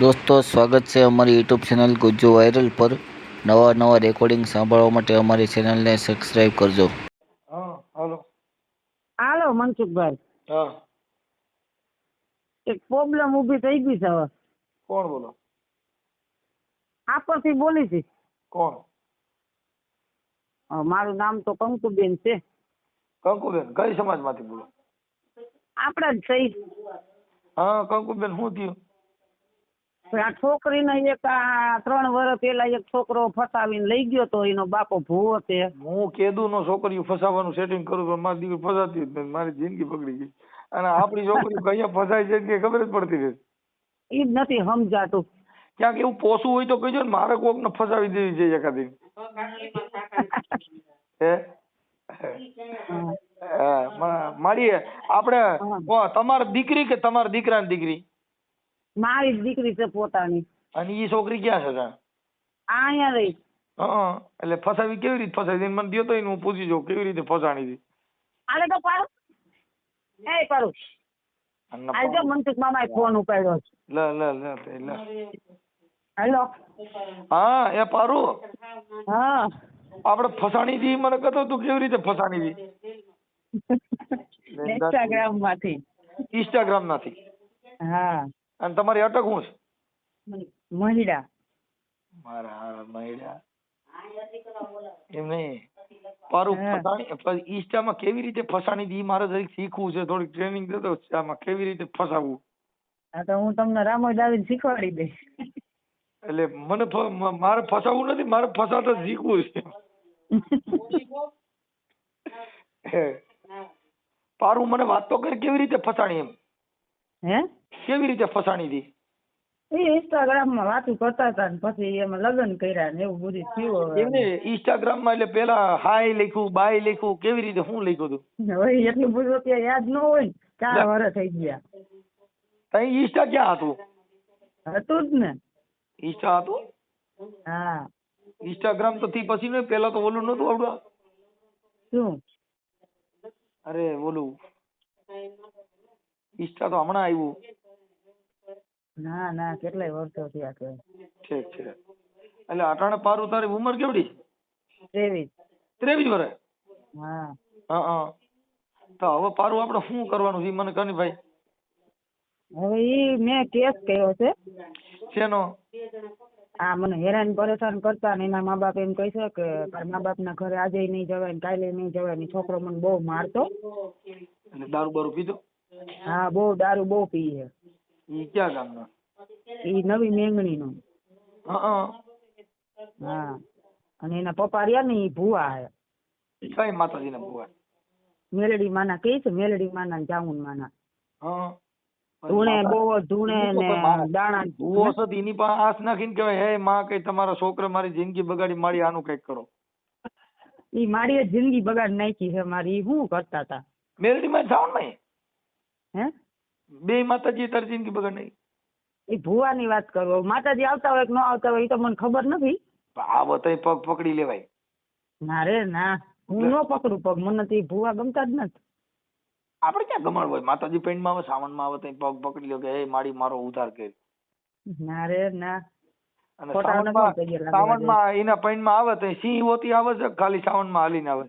દોસ્તો સ્વાગત છે અમારી યુટ્યુબ ચેનલ ગુજ્જુ વાયરલ પર. નવા નવા રેકોર્ડિંગ સાંભળવા માટે અમારી ચેનલને સબસ્ક્રાઈબ કરજો. હા હાલો. હાલો મનસુખભાઈ. હા. એક પ્રોબ્લેમ ઊભી થઈ ગઈ છે હવે. કોણ બોલો? આપરથી બોલી છે. કોણ? અ, મારું નામ તો કંકુબેન છે. કંકુબેન કઈ સમાજમાંથી બોલો? આપણા જ થઈ હા કંકુબેન શું થયું? આ છોકરીને એક આ ત્રણ વર્ષ પેલા એક છોકરો ફસાવીને લઈ ગયો તો એનો બાપો ભૂવો છે. હું કેદુ નો છોકરીઓ ફસાવાનું સેટિંગ કરું પણ મારી દીકરી ફસાતી જ નથી મારી જિંદગી બગડી ગઈ. અને આપણી છોકરીઓ કયા ફસાય છે કે ખબર જ પડતી નથી. એ જ નથી સમજાતું. ક્યાંક એવું પોસું હોય તો કહેજો ને મારે કોક ને ફસાવી દેવી છે એકાદી. હે? મારી આપણે તમારી દીકરી કે તમારા દીકરાની દીકરી? મારી દીકરી છે પોતાની. અને ઈ છોકરી ક્યાં છે ત્યાં? અહીંયા રહી. હા એટલે ફસાવી કેવી રીતે ફસાવી? હતી? મને દ્યો તો હું પૂછી જોઉં કેવી રીતે ફસાણી હતી આલે તો પાડો. એ પાડો. આજે જો મનસુખ મામાએ ફોન ઉપાડ્યો છે. લ લ લ તે લે. હેલો. હા એ પારુ હા. આપણે ફસાણી હતી મને કહેતો તું કેવી રીતે ફસાણી હતી ઇન્સ્ટાગ્રામમાંથી. ઇન્સ્ટાગ્રામમાંથી. હા. અને તમારી અટક હું છે? મહિડા. મારા હારા મહિડા. એમ નહીં. પારું. ફસાણી ઈસ્ટામાં કેવી રીતે ફસાણી ઈ મારે જરીક શીખવું છે થોડીક ટ્રેનિંગ દેતો આમાં કેવી રીતે ફસાવવું હા તો હું તમને રામો આવીને શીખવાડી દઈશ. એટલે મને મારે ફસાવવું નથી મારે ફસાતા શીખવું છે. પારું મને વાત તો કર કેવી રીતે ફસાણી એમ? હે? કેવી રીતે ફસાણી હતી એ ઇન્સ્ટાગ્રામમાં વાતું કરતા હતા ને પછી એમાં લગ્ન કર્યા ને એવું બધું થયું એમને ઇન્સ્ટાગ્રામમાં એટલે પેલા હાય લખ્યું બાય લખ્યું કેવી રીતે શું લખ્યું હતું હવે એટલું બધું અત્યારે યાદ ન હોય ચાર વર્ષ થઈ ગયા. તઈ ઇન્સ્ટા ક્યાં હતું? હતું જ ને. ઇન્સ્ટા હતું? હા. ઇન્સ્ટાગ્રામ તો થી પછી ને પેલા તો ઓલું નતું આવડું શું? અરે ઓલું ઇન્સ્ટા તો હમણાં આવ્યું ના ના કેટલાય વર્ષો થયા કે ઠીક છે. એટલે અટાણે પારું તારી ઉંમર કેવડી? ત્રેવીસ. ત્રેવીસ વર્ષ હા. હા તો હવે પારું આપણે શું કરવાનું છે મને કહે ભાઈ? હવે ઈ મેં કેસ કર્યો છે. શેનો? આ મને હેરાન પરેશાન કરતા ને એના મા બાપ એમ કહે છે કે તારા મા બાપ ના ઘરે આજે નહીં જવાય ને કાલે નહીં જવાય ને છોકરો મને બહુ મારતો. અને દારૂ બારૂ પીધો? હા બહુ દારૂ બહુ પીએ ઈ ક્યાં ગામનો? ઈ નવી મેંગણી નો હા. અને એના પપ્પા રહ્યા ને ઈ ભુવા હે. કઈ માતાજીના ભુવા? મેલડી માના કહે છે મેલડી માના ને ચામુંડ માના. હા. ધૂણે બહુ ધૂણે ને દાણા ભુવો તો એની પાસે આસ નાખીને કહેવાય હે માં કઈ તમારા છોકરા મારી જિંદગી બગાડી મારી આનું કંઈક કરો. ઈ મારી જિંદગી બગાડ નાખી છે મારી શું કરતા હતા મેલડી માં જાવ નહીં હે? બે માતાજી તારી જિંદગી બગાડ નહીં ઈ ભૂવાની વાત કરો. માતાજી આવતા હોય કે ન આવતા હોય એ તો મને ખબર નથી. આવો તો પગ પકડી લેવાય. ના રે ના. હું નો પકડું પગ. મને તો ભુવા ગમતા જ નથી. આપણે ક્યાં ગમણ હોય? માતાજી પેન્ટમાં આવે સાવણમાં આવે તો પગ પકડી લ્યો કે હે મારી મારો ઉધાર કે ના રે ના. અને ખોટા સાવણ નખરા પગે લાગવા સાવણમાં એના પેન્ટમાં આવે તો સિંહ હોતી આવે છે ખાલી સાવણમાં હાલીને આવે.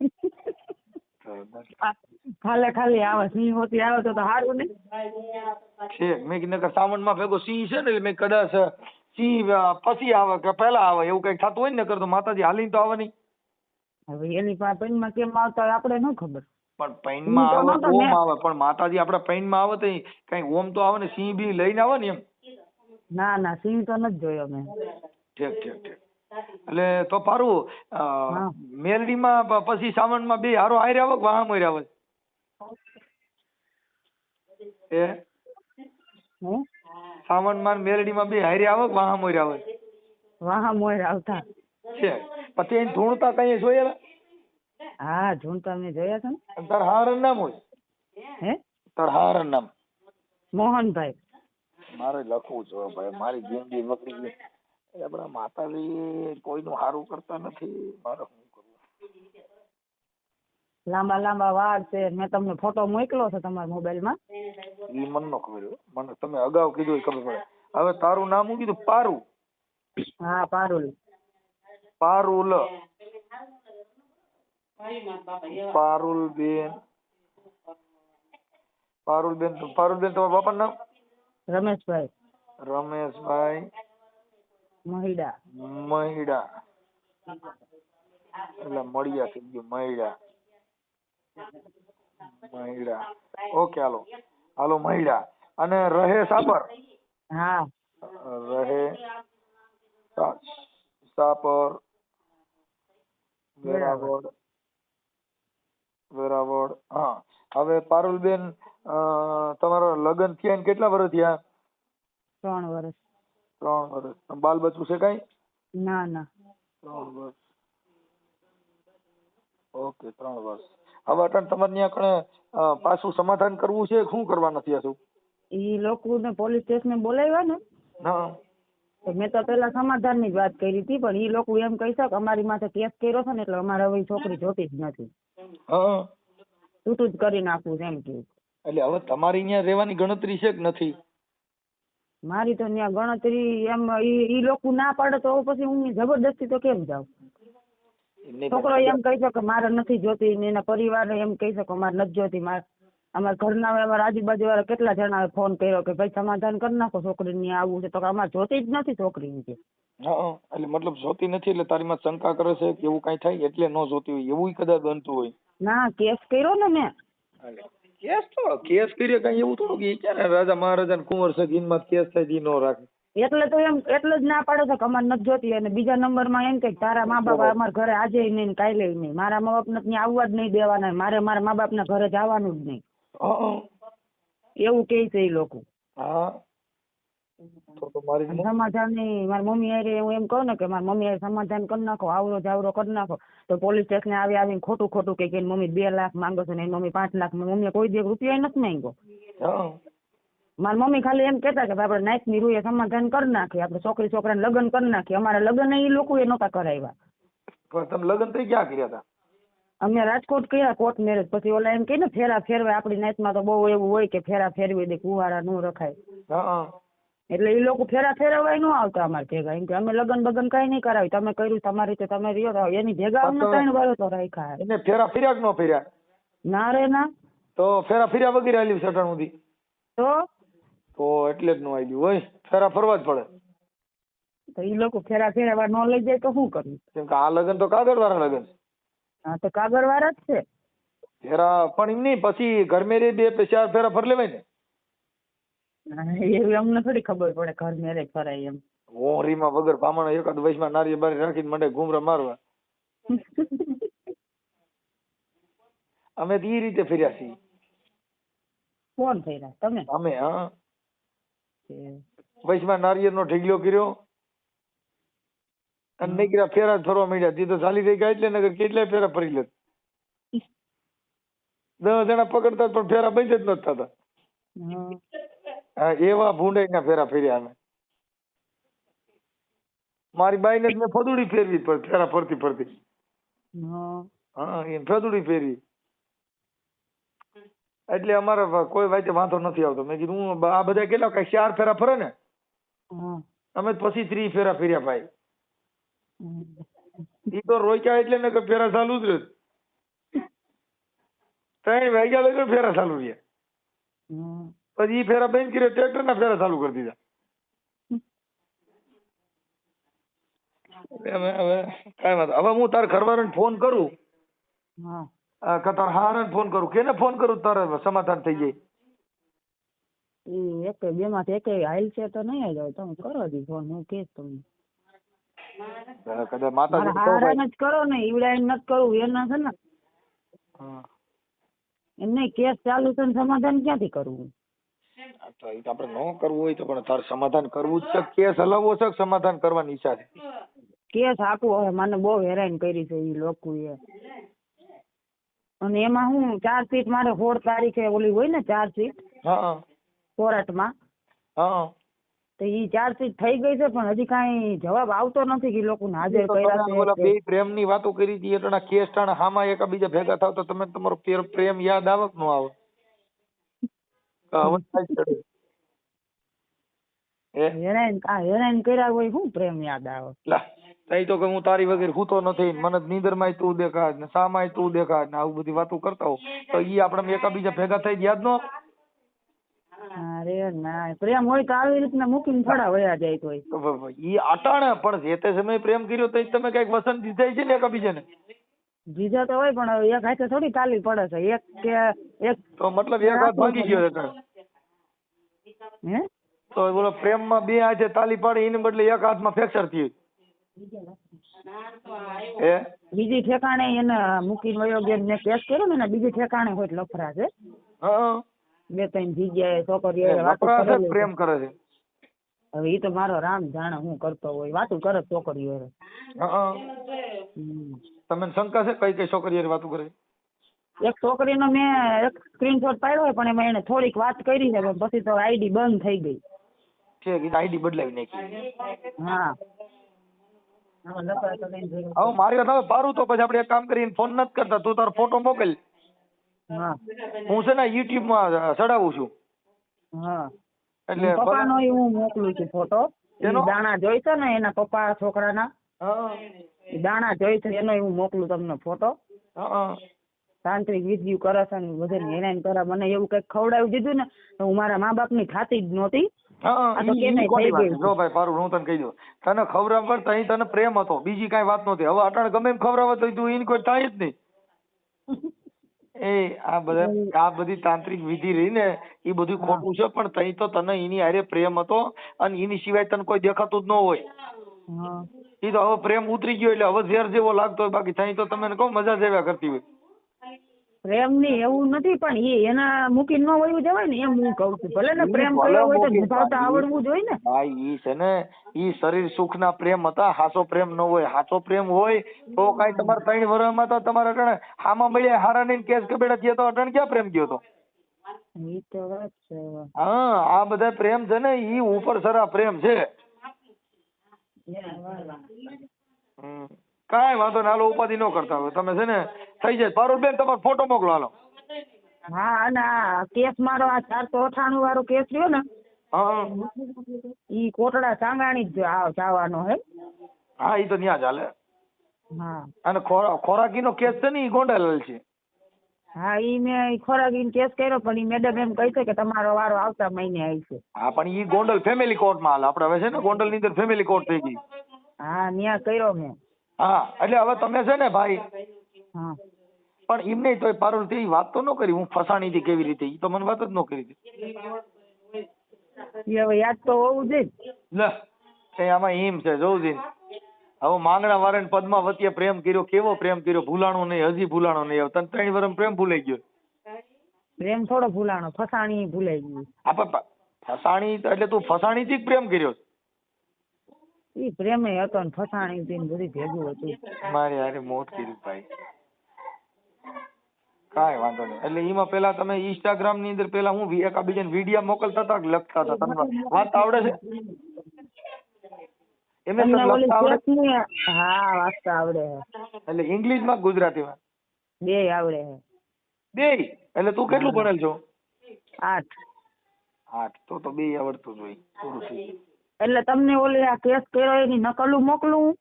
ખાલે ખાલી આવે સિંહ હોતી આવે તો તો સારું ને? છે મેં કીધું કે સાવણમાં ભેગો સિંહ છે ને એટલે મેં કદાચ સિંહ પછી આવે કે પહેલા આવે એવું કંઈક થતું હોય ને કરતો માતાજી હાલી તો આવે નહીં. હવે એની પાસે પૈણમાં કેમ આવતા હોય આપણે ન ખબર. પણ પૈનમાં આવે ઓમ આવે પણ માતાજી આપડા પૈનમાં આવે તો કઈ ઓમ તો આવે ને સિંહ બી લઈને આવે ને એમ? ના ના સિંહ તો નથી જોયો મેં. ઠીક ઠીક ઠીક. એટલે તો પારું. મેલડીમાં પછી સાવણમાં બે હારો હારે આવે કે વાહ મોર આવે એ? હું? સાવનમાં મેલડી માં બે હારી આવે વાહા મોર આવે વાહા મોર આવતા. છે. પછી એને ધૂણતા કઈ જોયેલા? હા ઝૂંટા મેં જોયા છે ને. અને નામ હોય? હે? તાર નામ. મોહનભાઈ. મારે લખવું છે ભાઈ. મારી જિંદગી વકરી ગઈ. એટલે આપણા માતાજી કોઈનું સારું કરતા નથી. મારે લાંબા લાંબા વાળ છે. મેં તમને ફોટો મોકલો છે તમારા મોબાઈલમાં. ઈ મને નો ખબર. મને તમે અગાઉ કીધું ખબર પડે. હવે તારું નામ હું કીધું? પારુ હા પારુલ. પારુલ. પારુલ બેન. પારુલ બેન પારુલ બેન તમારા બાપાનું નામ? રમેશભાઈ. રમેશભાઈ. મહિડા. મહિડા. એટલે મળ્યા થઈ ગયું મહિડા. મહિડા. ઓકે હાલો. હાલો મહિડા. અને રહે સાપર? હા. રહે સા- સાપર વેરાવળ. વેરાવળ. હા. હવે પારુલબેન અ, તમારા લગ્ન થયા ને કેટલા વર્ષ થયા? ત્રણ વર્ષ. ત્રણ વર્ષ. બાલ બચ્ચું છે કઈ? ના ના. ત્રણ વર્ષ. ઓકે ત્રણ વર્ષ. હવે અટણ તમારે ત્યાં કણે પાછું સમાધાન કરવું છે શું કરવાના થયા છો? ઈ લોકોને પોલીસ સ્ટેશને બોલાવ્યા ને હા મેં તો પેલા સમાધાનની જ વાત કરી હતી પણ ઈ લોકો એમ કહી શકે અમારી માથે કેસ કર્યો છે ને એટલે અમારે હવે છોકરી જોતી જ નથી. હા. છૂટું જ કરી નાખવું એમ કે. એટલે હવે તમારી ત્યાં રહેવાની ગણતરી છે કે નથી? મારી તો ત્યાં ગણતરી એમ ઈ લોકો ના પાડે તો પછી હું જબરદસ્તી તો કેમ જાઉં? છોકરો એમ કહી શકે મારે નથી જોતી ને એના પરિવાર એમ કહી શકો મારે નથી જોતી મારે અમારા ઘરના અમારા આજુબાજુ વાળા કેટલા જણાએ ફોન કર્યો કે ભાઈ સમાધાન કરી નાખો છોકરીને આવવું છે. તો કે અમારે જોતી જ નથી છોકરી કે. હા એટલે મતલબ જોતી નથી એટલે તારી માં શંકા કરે છે કે એવું કઈ થાય એટલે ન જોતી હોય એવું કદાચ બનતું હોય. ના કેસ કર્યો ને મેં. કેસ તો કેસ કર્યો કઈ એવું થોડું કે ક્યારે રાજા મહારાજા ને કુંવર છે માં કેસ થાય ઈ નો રાખે. એટલે તો એમ એટલે જ ના પાડે છે કે અમારે નથી જોતી. અને બીજા નંબરમાં એમ કે તારા મા બાપ અમારા ઘરે આજે નહીં કાલે નહીં. મારા મા બાપને ત્યાં આવવા જ નહીં દેવાના. મારે મારા મા બાપના ઘરે જવાનું જ નહીં. એવું કહે છે એ લોકો. તો મારી મમ્મી- સમાધાન નહીં મારી મમ્મી હારે હું એમ કહું ને કે મારી મમ્મી હારે સમાધાન કરી નાખો આવરો જાવરો કરી નાખો. તો પોલીસ સ્ટેશને આવી આવીને ખોટું ખોટું કે કે મમ્મી બે લાખ માંગો છો ને મમ્મી પાંચ લાખ. મમ્મીએ કોઈ દી રૂપિયા નથી માંગ્યો. મારી મમ્મી ખાલી એમ કહેતા કે ભાઈ આપણે નાઈટની રૂએ સમાધાન કરી નાખીએ આપણે છોકરી છોકરાને લગ્ન કરી નાખીએ. અમારે લગ્ન એ લોકોએ નહોતા કરાવ્યા. પણ તમે લગ્ન થઈ ક્યાં કર્યા હતા અમે રાજકોટ કર્યા કોર્ટ મેરેજ. પછી ઓલા એમ કે ને ફેરા ફેરવે આપણી નાઈટમાં તો બહુ એવું હોય કે ફેરા ફેરવી દે કુવારા ન રખાય. એટલે એ લોકો ફેરા ફેરવાય ન આવતા અમારે ભેગા. એમ કે અમે લગ્ન બગન કઈ નહીં કરાવી તમે કર્યું તમારી રીતે તમે રહ્યો તો એની ભેગા અમને તો- ત્રણ વાળો તો રાખ્યા એને ફેરા ફેર્યા કે ન ફેર્યા? ના રે ના. તો ફેરા ફેર્યા વગેરે આલી સટણ સુધી તો? તો એટલે જ નો આલ્યું હોય. ફેરા ફરવા જ પડે. તો એ લોકો ફેરા ફેરવા ન લઈ જાય તો શું કરવું? કેમ કે આ લગ્ન તો કાગળ વાળા લગ્ન છે. હા તો કાગળ વાળા જ છે. ફેરા પણ એમ નહીં પછી ઘર મેરે બે ચાર ફેરા ફર લેવાય ને. એવી અમને થોડી ખબર પડે ઘર મેરે ફરાય એમ. હોરીમાં વગર પામણ એકાદ વયસમાં નારી બારી રાખીને મંડે ઘૂમરા મારવા. અમે તો એ રીતે ફેર્યા છીએ. કોણ ફેર્યા? તમે? અમે હા. વયસમાં નારિયેળનો ઢીગલો કર્યો. અને નીકળ્યા ફેરા ફરવા માંડ્યા. તી તો ચાલી રહી ગયા એટલે નગર કેટલાય ફેરા ફરી લેત. દસ જણા પકડતા પણ ફેરા બંધ જ નતા થતા. હા. એવા ભૂંડાઈના ફેરા ફેર્યા અમે. મારી બાઈને મેં ફદુડી ફેરવી ફેરા ફરતી ફરતી. હા. એને ફદુડી ફેરવી. એટલે અમારે કોઈ વાતે વાંધો નથી આવતો. મેં કીધું હું આ બધા કેટલા કઈ ચાર ફેરા ફરે ને? અમે પછી ત્રી ફેરા ફેર્યા ભાઈ. એ તો રોક્યા એટલે ને કે ફેરા ચાલુ જ રહે ત્રણ વાગ્યા લગી ફેરા ચાલુ રહ્યા. પછી એ ફેરા બંધ કર્યો ટ્રેક્ટર ના ફેરા ચાલુ કરી દીધા. એટલે હવે કાંઈ વાંધો. હવે હું તારા ઘરવાળાને ફોન કરું. હા. આ કે તારા હારાને ફોન કરું. કેને ફોન કરું? તારે સમાધાન થઈ જાય. ઈ એક બે માંથી એક હાલ છે તો નહીં જ આવે તમે કરો દી ફોન હું કહીશ તમને. કદા માતાજી હારન જ કરો ને ઈવડાઈ ન કરું. એના છે ને. એમ નહીં કેસ ચાલુ છે ને સમાધાન ક્યાંથી કરવું તો એ તો આપણે ન કરવું હોય તો પણ તારે સમાધાન કરવું જ છે. કેસ હલાવવો છે સમાધાન કરવાની ઈચ્છા છે? કેસ આપવો હવે મને બહુ હેરાન કરી છે એ લોકો લોકોએ. અને એમાં હું ચાર્જશીટ મારે સોળ તારીખે ઓલી હોય ને ચાર્જશીટ હા કોર્ટમાં હા તો ઈ ચાર્જશીટ થઈ ગઈ છે પણ હજી કાંઈ જવાબ આવતો નથી કે લોકો હાજર કર્યા છે બે પ્રેમની વાતો કરી હતી એટલે કેસ ટાણા હામાં એકબીજા ભેગા થાવ તો તમે તમારો પ્રે- પ્રેમ યાદ આવે કે ન આવે? હેરાન આ હેરાન કર્યા હોય શું પ્રેમ યાદ આવે? લા તો કે હું તારી વગર સૂતો નથી મને નીંદરમાં તું દેખાડ ને સામાય તું દેખાય ને આવું બધી વાતો કરતા હો. તો ઈ આપણે એકાબીજા ભેગા થઈ યાદ નો અરે ના પ્રેમ હોય તો આવી રીતના મૂકીને થોડા વયા જાય તો વ- વ- ઈ અટાણે પણ જે તે સમય પ્રેમ કર્યો તો તમે કંઈક વસંત દીધાય છે ને એકાબીજાને જીજા તો હોય પણ એક હાથે થોડી તાલી પડે છે. એક કે એક તો મતલબ એક હાથ ભાગી ગયો છે હે? તો બોલો પ્રેમમાં બે હાથે તાલી પાડી એને બદલે એક હાથમાં ફ્રેક્ચર થયું. બીજી ઠેકાણે એને મૂકીને વયો ગયો ને કેસ કર્યો ને બીજી ઠેકાણે હોય લફરા છે બે ત્રણ જગ્યાએ છોકરીઓ. પ્રેમ કરે છે. હવે ઈ તો મારો રામ જાણે હું કરતો હોય. વાતું કરે છોકરીઓ. તમને શંકા છે કઈ કઈ છોકરી હારે વાતું કરે? એક છોકરીનો મેં એક સ્ક્રીનશોટ પાડ્યો પણ એમાં એને થોડીક વાત કરી છે પછી તો આઈડી બંધ થઈ ગઈ. છે આઈડી બદલાવી નાખી. હા આમાં લફડા તો કઈ જરૂર હવે મારી વાત હવે તો પછી આપણે એક કામ કરીને ફોન નથી કરતા. તું તારો ફોટો મોકલ. હા. હું છે ને યુટ્યુબમાં ચડાવું છું. હા. એટલે પપ્પાનો ય હું મોકલું છું ફોટો એનો? દાણા જોઈ છે ને એના પપ્પા છોકરાના? હા. દાણા જોઈ છે એનો હું મોકલું તમને ફોટો હા તાંત્રિક વિધિ કરે છે ને હેરાન કરે. મને એવું કંઈક ખવડાવી દીધું ને તો હું મારા મા બાપની ખાતી જ નહોતી. જો ભાઈ પારું હું તને કહી દઉં. તને ખબર પણ અહીં તને પ્રેમ હતો. બીજી કઈ વાત નહોતી. હવે અટાણે ગમે એમ ખવડાવે તો તું એને કોઈ થાય જ નહીં. એ આ બધા આ બધી તાંત્રિક વિધિ રહી ને એ બધું ખોટું છે પણ તઈ તો તને એની હારે પ્રેમ હતો અને એની સિવાય તને કોઈ દેખાતું જ ન હોય. એ તો હવે પ્રેમ ઉતરી ગયો એટલે હવે ઝેર જેવો લાગતો હોય. બાકી તઈ તો તમે કહો મજા જેવા કરતી હોય. પ્રેમની એવું નથી પણ એ એના મૂકી ન વયું જવાય ને એમ હું કઉ છું. ભલે ને પ્રેમ કર્યો હોય તો નિભાવતા આવડવું જોઈએ ને. હા ઈ છે ને ઈ શરીર સુખના પ્રેમ હતા હાસો પ્રેમ ન હોય. હાસો પ્રેમ હોય તો કાંઈ તમારે ત્રણ વર્ષમાં તો તમારે અટણ હામાં મળ્યા હારા ને કેસ કબેડા થયા તો અટણ ક્યાં પ્રેમ ગયો તો. હા આ બધા પ્રેમ છે ને ઈ ઉપર સરા પ્રેમ છે. હમ. કાંઈ વાંધો નહીં હાલો ઉપાધિ ન કરતા હોય. તમે છે ને થઈ જાય. પારુલબેન તમારો ફોટો મોકલો હાલો. હા અને આ કેસ મારો આ ચારસો અઠાણું વાળો કેસ રહ્યો ને હા. ઈ કોટડા સાંગાણી જ આ- જવાનો હે. હા ઈ તો ન્યા ચાલે હા. અને ખોરા ખોરાકીનો કેસ છે ને ઈ ગોંડલ છે. હા ઈ મેં ખોરાકીનો કેસ કર્યો પણ ઈ મેડમ એમ કહી છે કે તમારો વારો આવતા મહિને આવશે. હા પણ ઈ ગોંડલ ફેમિલી કોર્ટમાં હાલે. આપણે હવે છે ને ગોંડલની અંદર ફેમિલી કોર્ટ થઈ ગઈ. હા ન્યા કર્યો મેં. હા એટલે હવે તમે છે ને ભાઈ હા. પણ એમ નહીં તોય પારુલ તે વાત તો ન કરી હું ફસાણી હતી કેવી રીતે? ઈ તો મને વાત જ ન કરી હતી. હવે યાદ તો હોવું જોઈએ લે કઈ આમાં એમ છે જોઉં છું હવે માંગણા વાળાને પદ્માવતીએ પ્રેમ કર્યો કેવો પ્રેમ કર્યો? ભૂલાણો નહીં હજી ભૂલાણો નહીં તને ત્રણ વરમ પ્રેમ ભૂલાઈ ગયો. પ્રેમ થોડો ભૂલાણો ફસાણી ભૂલાઈ ગયું. આપણે ફસાણી એટલે તું ફસાણી થી જ પ્રેમ કર્યો ઈ પ્રેમે હતો ને ફસાણી થી બધી ભેગું હતું. મારે યારે મોત કર્યું ભાઈ. કાંઈ વાંધો નહીં. એટલે એમાં પેલા તમે ઇન્સ્ટાગ્રામની અંદર પેલા હું એકાબીજાને વીડિયો મોકલતા હતા કે લખતા હતા તમને વાત આવડે છે? એમને લખતા આવડે? હા વાંચતા આવડે. એટલે એટલે ઇંગ્લિશમાં ગુજરાતી ગુજરાતીમાં? બે આવડે. બે? એટલે તું કેટલું ભણેલ છો? આઠ. આઠ. તો તો બે આવડતું જ હોય. એટલે તમને ઓલી આ કેસ કર્યો એની નકલું મોકલું?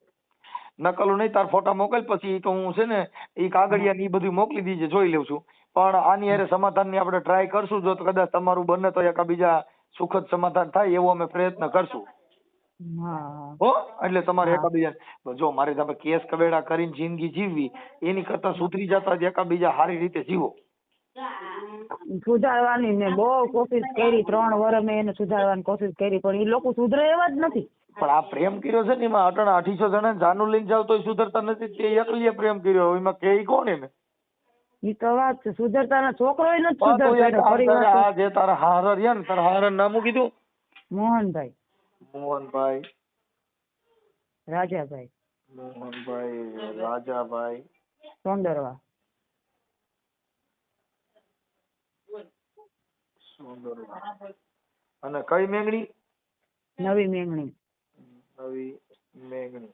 નકલો નહીં તાર ફોટા મોકલ પછી તો હું છે ને એ કાગળિયા ને એ બધું મોકલી દીજે જોઈ લઉં છું. પણ આની હારે સમાધાનની આપણે ટ્રાય કરશું જો તો કદાચ તમારું બને તો એકાબીજા સુખદ સમાધાન થાય એવો અમે પ્રયત્ન કરશું. હા. હો? એટલે તમારે એકાબીજા જો મારે તમે કેસ કવેડા કરીને જિંદગી જીવવી એની કરતા સુધરી જતા જ એકાબીજા સારી રીતે જીવો. સુધારવાની મેં બહુ કોશિશ કરી ત્રણ વર્ષ મેં એને સુધારવાની કોશિશ કરી પણ એ લોકો સુધરે એવા જ નથી. પણ આ પ્રેમ કર્યો છે ને એમાં અટણ અઢીસો જણા જાનું લઈને જાવ તો સુધરતા નથી તે એકલીએ પ્રેમ કર્યો. એમાં કે કોણ એને? ઈ તો વાત છે સુધરતા ના છોકરો નથી સુધરતો આ જે તારા હારર રહ્યા ને તારા હારર નામ કીધું? મોહનભાઈ. મોહનભાઈ. રાજાભાઈ. મોહનભાઈ રાજાભાઈ. સોંદરવા. સુંદરવા. અને કઈ મેંગણી? નવી મેંગણી. નવી મેંગણી.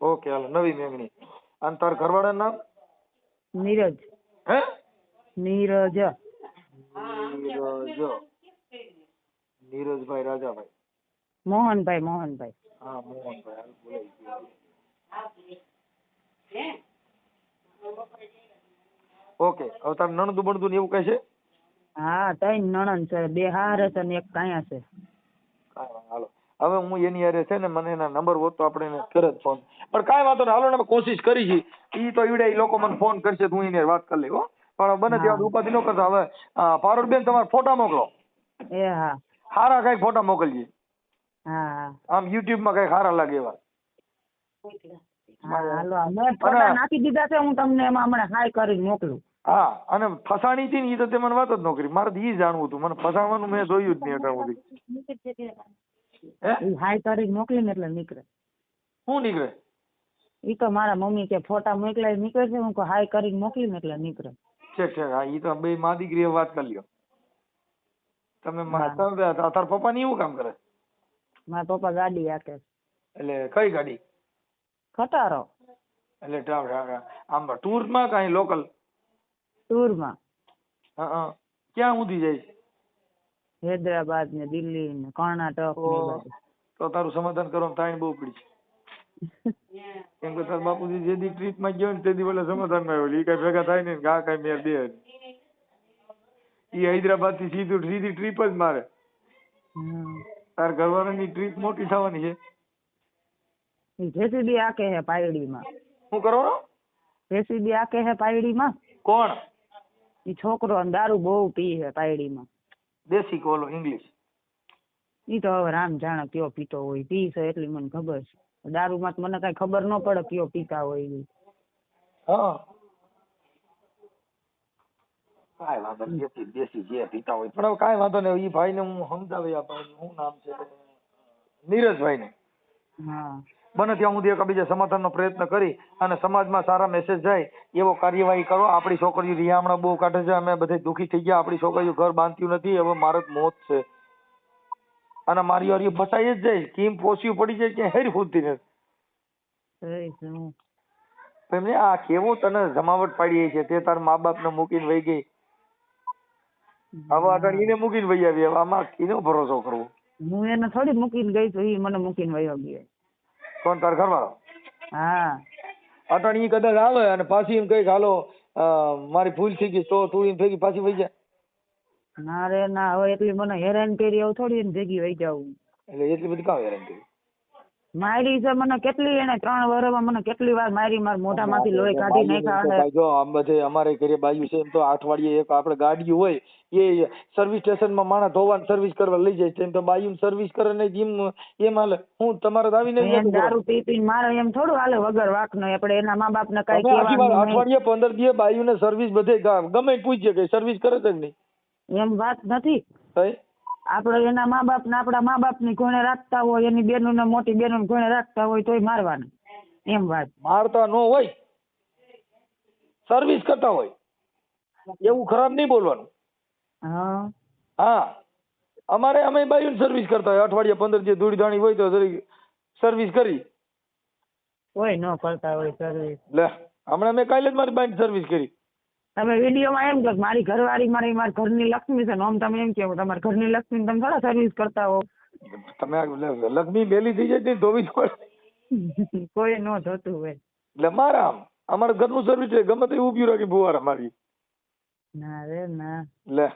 ઓકે હાલો નવી મેંગણી. અને તાર ઘરવાળા નામ? નીરજ. હે? નીરજ. નીરજ. નીરજભાઈ રાજાભાઈ. મોહનભાઈ મોહનભાઈ. હા મોહનભાઈ બોલાવી. ઓકે હવે તાર નણંદુ બણદુ ને એવું કઈ છે? હા તઈ નણંદ છે. બે હાર છે ને એક કાયા છે હાલો. હવે હું એની હારે છે ને મને એના નંબર હોત તો આપણે એને કરે જ ફોન પણ કાંઈ વાંધો નહીં હાલો ને અમે કોશિશ કરી છે. ઈ તો ઈવડે ઈ લોકો મને ફોન કરશે તો હું એની વાત કરી લઈ હો. પણ બને ત્યાં ઉપાધિ ન કરતા. હવે પારુલબેન તમારા ફોટા મોકલો. એ હા. સારા કઈ ફોટા મોકલજે. હા હા. આમ યુટ્યુબમાં કઈ સારા લાગે એવા. હાલો. મેં ફોટા નાખી દીધા છે હું તમને એમાં હમણાં હાય કરીને મોકલું. હા અને ફસાણી હતી ને એ તો તે મને વાત જ ન કરી. મારે એ ઈ જાણવું હતું. મને ફસાવાનું મેં જોયું જ નહીં અત્યાર સુધી હાઈ તારીખ હાય ને મોકલીને એટલે નીકળે. શું નીકળે? ઈ તો મારા મમ્મી કે ફોટા મોકલાય નીકળે છે. હું હાઈ હાય મોકલી ને એટલે નીકળે. ઠીક ઠીક. હા એ તો બે મા દીકરીએ વાત કરી લ્યો. તમે તમે તાર પપ્પા ની એવું કામ કરે? મારા પપ્પા ગાડી હાકે છે. એટલે કઈ ગાડી? ખટારો. એટલે આમ ટૂરમાં કાંઈ લોકલ ટૂરમાં હા ક્યાં ઉધી જાય? હૈદરાબાદ ને દિલ્હી ને કર્ણાટક ને તો તારું સમાધાન કરવામાં તાણ બહુ પડી છે. કેમ કે તાર બાપુજી જે દી ટ્રીપમાં ગયો ને તે દી પેલા સમાધાનમાં આવ્યો ઈ કઈ ભેગા થાય ને ગા કઈ મેર દે ઈ હૈદરાબાદથી સીધું સીધી ટ્રીપ જ મારે. તાર ઘરવાળાની ટ્રીપ મોટી થવાની છે. જેસીબી હાકે હે પાયડીમાં. શું કરો જેસીબી હાકે હે પાયડીમાં? કોણ? ઈ છોકરો આમ દારૂ બહુ પી છે પાયડીમાં. દેશી કોલો ઇંગ્લિશ? ઈ તો હવે રામ જાણે કયો પીતો હોય પી છે એટલી મને ખબર છે. દારૂમાં તો મને કઈ ખબર ન પડે કયો પીતા હોય ઈ. હા. કાંઈ વાંધો નહીં દેશી દેશી જે પીતા હોય. પણ હવે કાંઈ વાંધો નહીં ઈ ભાઈને હું સમજાવી આપું શું નામ છે નીરજભાઈ ને હા. બને ત્યાં સુધી એકબીજા સમાધાનનો પ્રયત્ન કરી અને સમાજમાં સારા મેસેજ જાય એવો કાર્યવાહી કરો. આપણી છોકરીઓ રિયામણા બહુ કાઢે છે અમે બધે દુઃખી થઈ ગયા. આપણી છોકરીઓ ઘર બાંધતી નથી હવે મારે જ મોત છે. અને મારી વારી ફસાઈ જ જાય. કેમ પોસ્યું પડી જાય કે હેરી ફૂટતી નથી. એમને આ કેવું તને જમાવટ પાડી છે? તે તાર મા બાપને મૂકીને વહી ગઈ. હવે આગળ એને મૂકીને વહી આવી. આમાં એનો ભરોસો કરવો? હું એને થોડી મૂકીને ગઈ તો એ મને મૂકીને વહી ગયો. કોણ તાર ઘરવાળો હા. અટણ ઈ કદાચ આવે અને પાછી એમ કઈ કે હાલો મારી ભૂલ થઈ ગઈ તો તું એમ ભેગી પાછી વહી જાય. ના રે ના હવે એટલી મને હેરાન કરી આવું થોડી એમ ભેગી વહી જાવું એટલે એટલી બધી કામ હેરાન કરી? મારી છે મને કેટલી એને ત્રણ વર્ષમાં મને કેટલી વાર મારી મારા મોઢામાંથી લોહી કાઢી નાખ્યા જો આમ બધે અમારે ઘરે બાજુ છે એમ તો અઠવાડિયે એક આપણે ગાડી હોય એ સર્વિસ સ્ટેશનમાં માણસ ધોવાની સર્વિસ કરવા લઈ જાય છે એમ તો બાયુ સર્વિસ કરે ને જીમ એમ હાલે. હું તમારે આવીને જ દારૂ પી પી મારે એમ થોડું હાલે વગર વાંકનો આપણે એના મા કઈ તમે આખી વાત કહેવાનું અઠવાડિયે પંદર દિવસ બાયુને સર્વિસ બધે ગમે પૂછજે કે સર્વિસ કરે છે કે નહીં? એમ વાત નથી. ભાઈ આપણે એના મા બાપ ને આપણા મા બાપની ઘોડે રાખતા હોય એની બેનો ને મોટી બેનો ને ઘોડે રાખતા હોય તોય મારવાના. એમ વાત. મારતા ન હોય. સર્વિસ કરતા હોય. એવું ખરાબ નહીં બોલવાનું. હા. હા. અમારે અમે બાયું સર્વિસ કરતા હોય. અઠવાડિયે પંદર જે ધૂળી ધાણી હોય તો સર્વિસ કરી. કોઈ ન કરતા હોય સર્વિસ લે હમણાં મેં કાલે જ મારી બાઈન સર્વિસ કરી. તમે વિડીયોમાં એમ કહો મારી ઘરવાળી મારી મારા ઘરની લક્ષ્મી છે ને આમ તમે એમ કહો તમારા ઘરની લક્ષ્મી તમે થોડા સર્વિસ કરતા હો. તમે લક્ષ્મી બેલી થઈ જાય ધોવી પડે કોઈ ન જોતું હોય. એટલે મારા આમ. અમારા ઘરનું સર્વિસ છે ગમે તે ઊભી રાખી ભુવાર મારી ના રે ના. લે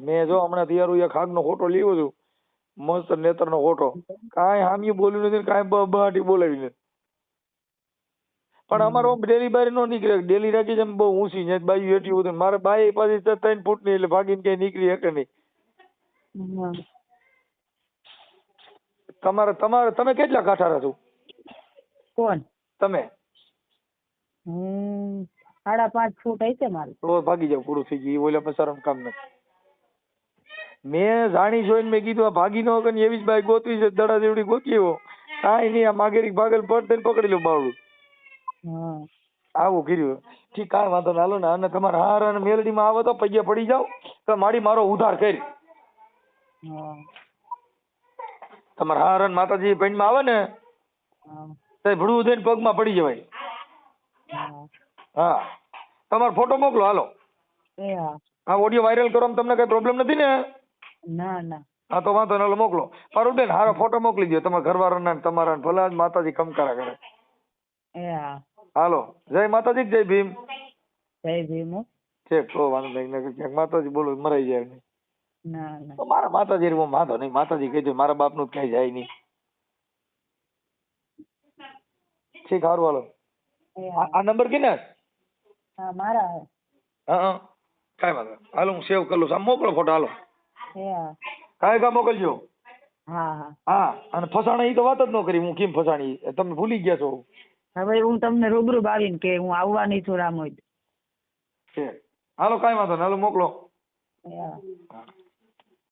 મેં જો હમણાં તૈયાર એક હાગનો ફોટો લીધો છું. મસ્ત નેત્રનો ફોટો. કાંઈ હામી બોલ્યું નથી કાંઈ બહાટી બોલાવી નથી. પણ અમારો ડેલી બારી નો નીકળે. ડેલી રાખી છે બહુ ઊંચી છે બાઈ હેઠી ઉતરે. મારે બાઈ પાછી ત્રણ ફૂટની એટલે ભાગીને ક્યાંય નીકળી શકે નહીં. તમારે તમારે તમે કેટલા કાઠારા છો? કોણ? તમે? હમ સાડા પાંચ ફૂટ હશે મારું. તો ભાગી જાવ પૂરું થઈ ગયું. ઓલા પસારમ કામ નથી. મેં જાણી જોઈને મેં કીધું આ ભાગી ન કે એવી જ બાઈ ગોતવી છે દડા જેવડી ગોતી કાંઈ નહીં આ માગેરી ભાગલ પડતે ને પકડી લો બાવડું હા. આવું કર્યું. ઠીક કાંઈ વાંધો ના હાલો ને. અને તમારે હાર અને મેલડીમાં આવો તો પૈયા પડી જાવ તો મારી મારો ઉધાર કરી. તમારા હાર અને માતાજી પૈણમાં આવે ને તો ભડવું થઈને પગમાં પડી જવાય. હા. તમારો ફોટો મોકલો હાલો. હા. ઓડિયો વાયરલ કરો તમને કઈ પ્રોબ્લેમ નથી ને? ના ના. હા તો વાંધો નહીં મોકલો. પારુલબેન હારો ફોટો મોકલી દો તમારા ઘરવાળાના ને તમારા ભલા માતાજી કમકારા કરે. હાલો. જય માતાજી જય ભીમ? જય ભીમ છે તો વાંધો નહીં. નકર ક્યાંક માતાજી બોલો મરાઈ જાય ના ના. મારા માતાજી હારે વાંધો નહીં. માતાજી કહી દે મારા બાપનું ક્યાંય જાય નહીં. ઠીક હારું હાલો. આ નંબર કે ને હા મારા હે. હા હા. કાંઈ વાંધો. હાલો હું સેવ કરી લઉં. આમ મોકલો ફોટો હાલો. કાંઈ કા મોકલજો. હા હા. હા અને ફસાણા ઈ તો વાત જ ન કરી. હું કેમ ફસાણી? તમે ભૂલી ગયા છો. હવે હું તમને રૂબરૂ આવીને કે હું આવવાની છું રામોદ છે હાલો કાંઈ વાંધો નહીં. હાલો મોકલો. હા.